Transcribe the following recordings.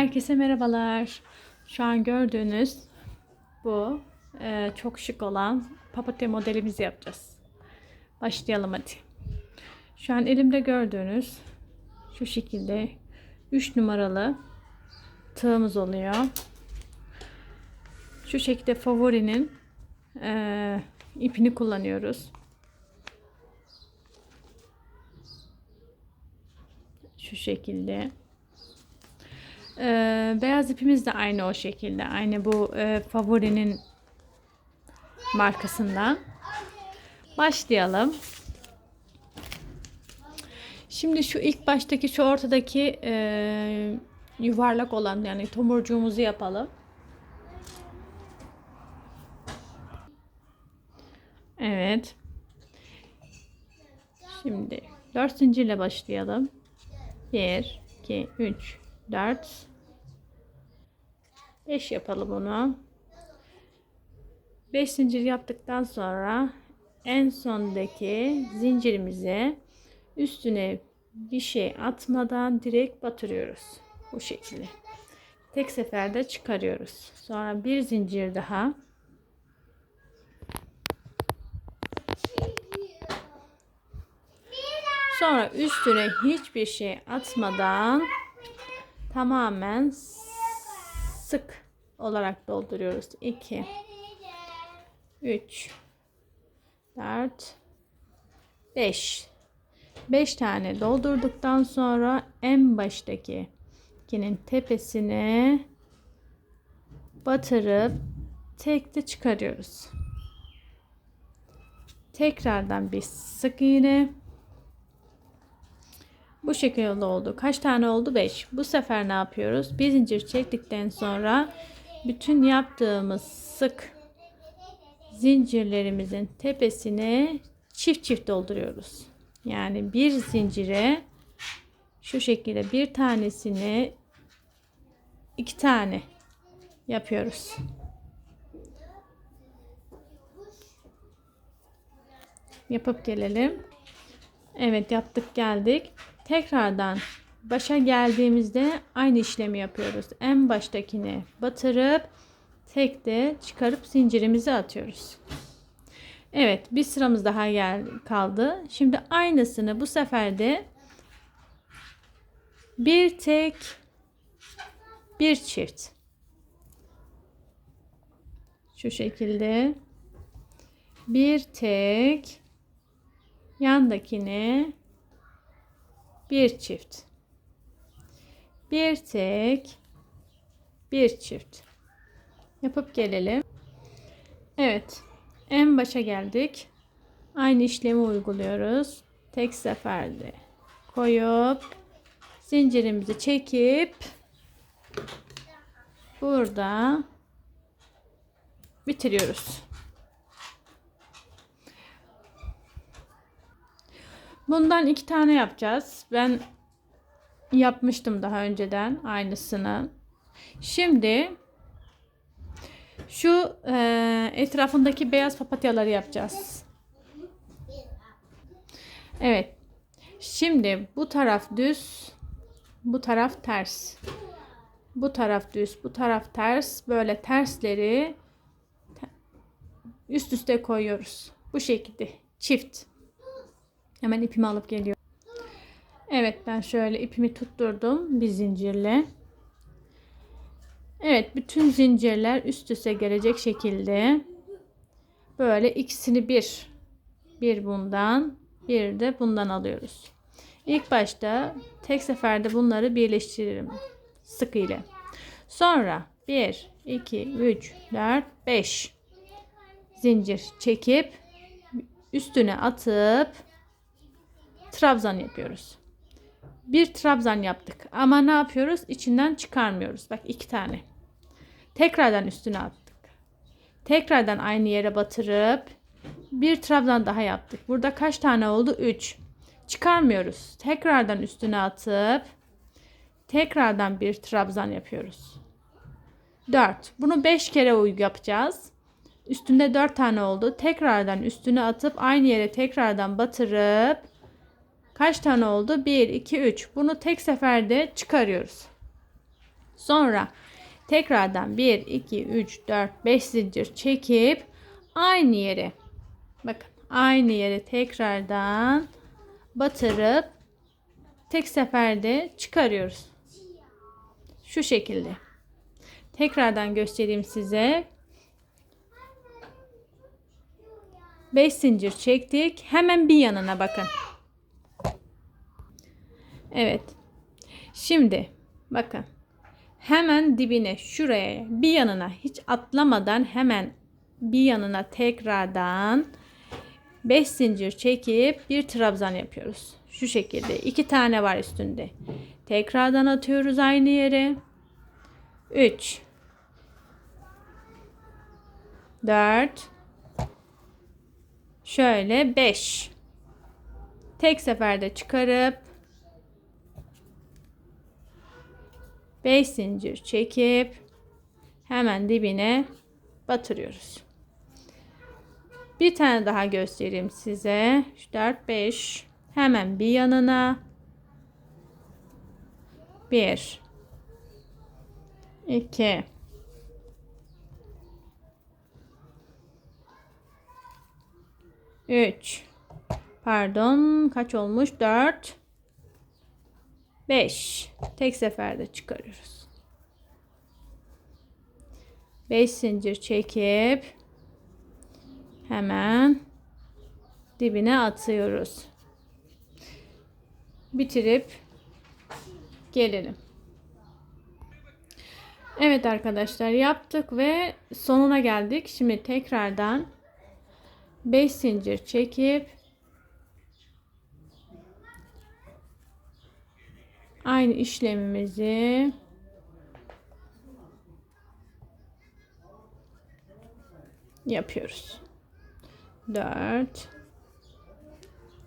Herkese merhabalar. Şu an gördüğünüz bu e, çok şık olan papatya modelimizi yapacağız. Başlayalım hadi. Şu an elimde gördüğünüz şu şekilde 3 numaralı tığımız oluyor. Şu şekilde favorinin e, ipini kullanıyoruz. Şu şekilde. Ee, beyaz ipimiz de aynı o şekilde. Aynı bu e, favorinin markasından. Başlayalım. Şimdi şu ilk baştaki şu ortadaki e, yuvarlak olan yani tomurcuğumuzu yapalım. Evet. Şimdi 4 zincirle başlayalım. 1 2 3 4 5 yapalım onu. 5 zincir yaptıktan sonra en sondaki zincirimize üstüne bir şey atmadan direkt batırıyoruz. Bu şekilde. Tek seferde çıkarıyoruz. Sonra bir zincir daha. Sonra üstüne hiçbir şey atmadan tamamen sık olarak dolduruyoruz. 2 3 4 5 5 tane doldurduktan sonra en baştaki ikinin tepesine batırıp tekte çıkarıyoruz. Tekrardan bir sık iğne bu şekilde oldu. Kaç tane oldu? 5. Bu sefer ne yapıyoruz? Bir zincir çektikten sonra bütün yaptığımız sık zincirlerimizin tepesine çift çift dolduruyoruz. Yani bir zincire şu şekilde bir tanesini iki tane yapıyoruz. Yapıp gelelim. Evet yaptık geldik. Tekrardan başa geldiğimizde aynı işlemi yapıyoruz. En baştakini batırıp tekte çıkarıp zincirimizi atıyoruz. Evet bir sıramız daha gel kaldı. Şimdi aynısını bu sefer de bir tek bir çift şu şekilde bir tek yandakini bir çift. Bir tek bir çift. Yapıp gelelim. Evet en başa geldik. Aynı işlemi uyguluyoruz. Tek seferde koyup zincirimizi çekip burada bitiriyoruz Bundan iki tane yapacağız. Ben yapmıştım daha önceden aynısını. Şimdi şu e, etrafındaki beyaz papatyaları yapacağız. Evet. Şimdi bu taraf düz, bu taraf ters. Bu taraf düz, bu taraf ters. Böyle tersleri üst üste koyuyoruz. Bu şekilde çift. Hemen ipimi alıp geliyorum. Evet ben şöyle ipimi tutturdum bir zincirle. Evet bütün zincirler üst üste gelecek şekilde böyle ikisini bir bir bundan bir de bundan alıyoruz. İlk başta tek seferde bunları birleştiririm sık ile. Sonra 1 2 3 4 5 zincir çekip üstüne atıp trabzan yapıyoruz. Bir trabzan yaptık ama ne yapıyoruz? İçinden çıkarmıyoruz. Bak iki tane. Tekrardan üstüne attık. Tekrardan aynı yere batırıp bir trabzan daha yaptık. Burada kaç tane oldu? 3. Çıkarmıyoruz. Tekrardan üstüne atıp tekrardan bir trabzan yapıyoruz. 4. Bunu 5 kere yapacağız. Üstünde 4 tane oldu. Tekrardan üstüne atıp aynı yere tekrardan batırıp Kaç tane oldu? 1, 2, 3. Bunu tek seferde çıkarıyoruz. Sonra tekrardan 1, 2, 3, 4, 5 zincir çekip aynı yere bakın aynı yere tekrardan batırıp tek seferde çıkarıyoruz. Şu şekilde. Tekrardan göstereyim size. 5 zincir çektik. Hemen bir yanına bakın. Evet. Şimdi bakın. Hemen dibine şuraya bir yanına hiç atlamadan hemen bir yanına tekrardan 5 zincir çekip bir trabzan yapıyoruz. Şu şekilde. iki tane var üstünde. Tekrardan atıyoruz aynı yere. 3 4 Şöyle 5 Tek seferde çıkarıp 5 zincir çekip hemen dibine batırıyoruz. Bir tane daha göstereyim size. 4 5 hemen bir yanına. 1 2 3 pardon kaç olmuş? 4 5 tek seferde çıkarıyoruz. 5 zincir çekip hemen dibine atıyoruz. Bitirip gelelim. Evet arkadaşlar yaptık ve sonuna geldik. Şimdi tekrardan 5 zincir çekip aynı işlemimizi yapıyoruz. 4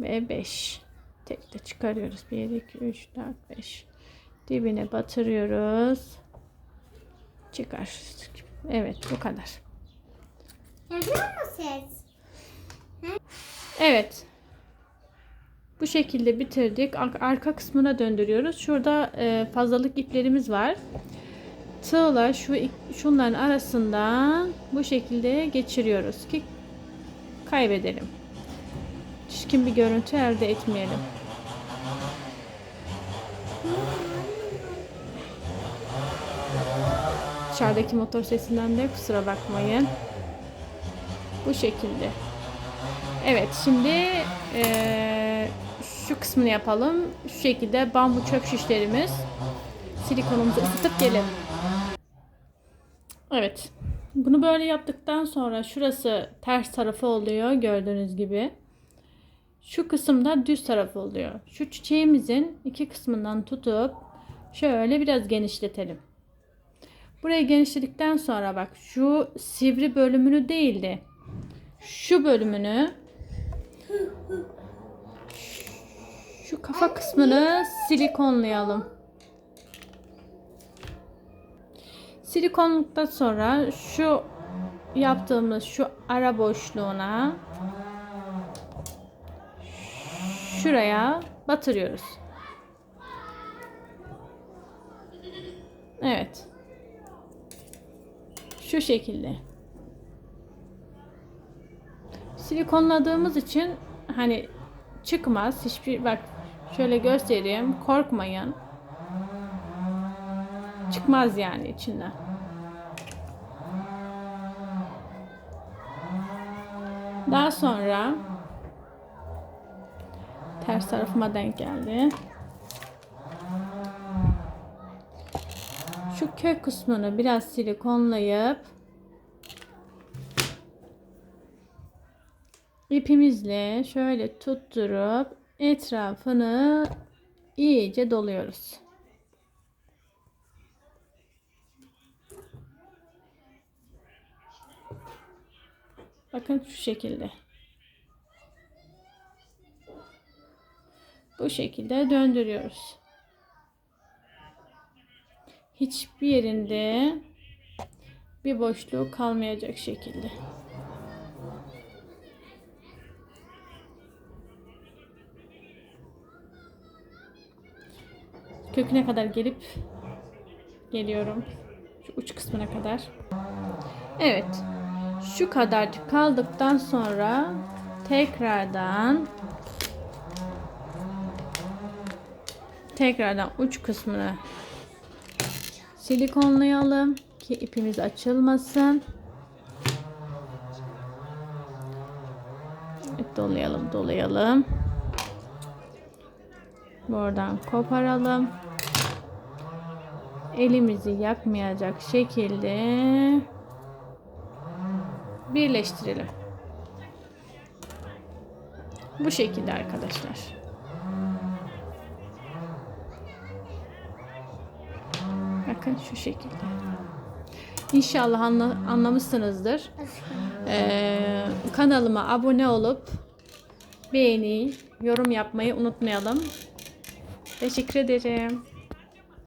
ve 5 tek de çıkarıyoruz. 1 2 3 4 5 dibine batırıyoruz. Çıkar. Evet bu kadar. Yazıyor mu ses? Evet. Bu şekilde bitirdik. Ar- Arka kısmına döndürüyoruz. Şurada e, fazlalık iplerimiz var. Tığla şu şunların arasından bu şekilde geçiriyoruz ki kaybedelim. Çirkin bir görüntü elde etmeyelim. Dışarıdaki motor sesinden de kusura bakmayın. Bu şekilde. Evet şimdi eee, şu kısmını yapalım. Şu şekilde bambu çöp şişlerimiz. Silikonumuzu ısıtıp gelelim. Evet. Bunu böyle yaptıktan sonra şurası ters tarafı oluyor gördüğünüz gibi. Şu kısımda düz tarafı oluyor. Şu çiçeğimizin iki kısmından tutup şöyle biraz genişletelim. Burayı genişledikten sonra bak şu sivri bölümünü değil de şu bölümünü şu kafa kısmını silikonlayalım. Silikonluktan sonra şu yaptığımız şu ara boşluğuna şuraya batırıyoruz. Evet. Şu şekilde. Silikonladığımız için hani çıkmaz. Hiçbir bak şöyle göstereyim. Korkmayın. Çıkmaz yani içinden. Daha sonra ters tarafıma denk geldi. Şu kök kısmını biraz silikonlayıp ipimizle şöyle tutturup etrafını iyice doluyoruz. Bakın şu şekilde. Bu şekilde döndürüyoruz. Hiçbir yerinde bir boşluğu kalmayacak şekilde. Köküne kadar gelip geliyorum. Şu uç kısmına kadar. Evet. Şu kadarcık kaldıktan sonra tekrardan tekrardan uç kısmını silikonlayalım ki ipimiz açılmasın. Dolayalım dolayalım. Buradan koparalım. Elimizi yakmayacak şekilde birleştirelim. Bu şekilde arkadaşlar. Bakın şu şekilde. İnşallah anla, anlamışsınızdır. Ee, kanalıma abone olup beğeni, yorum yapmayı unutmayalım. Teşekkür ederim.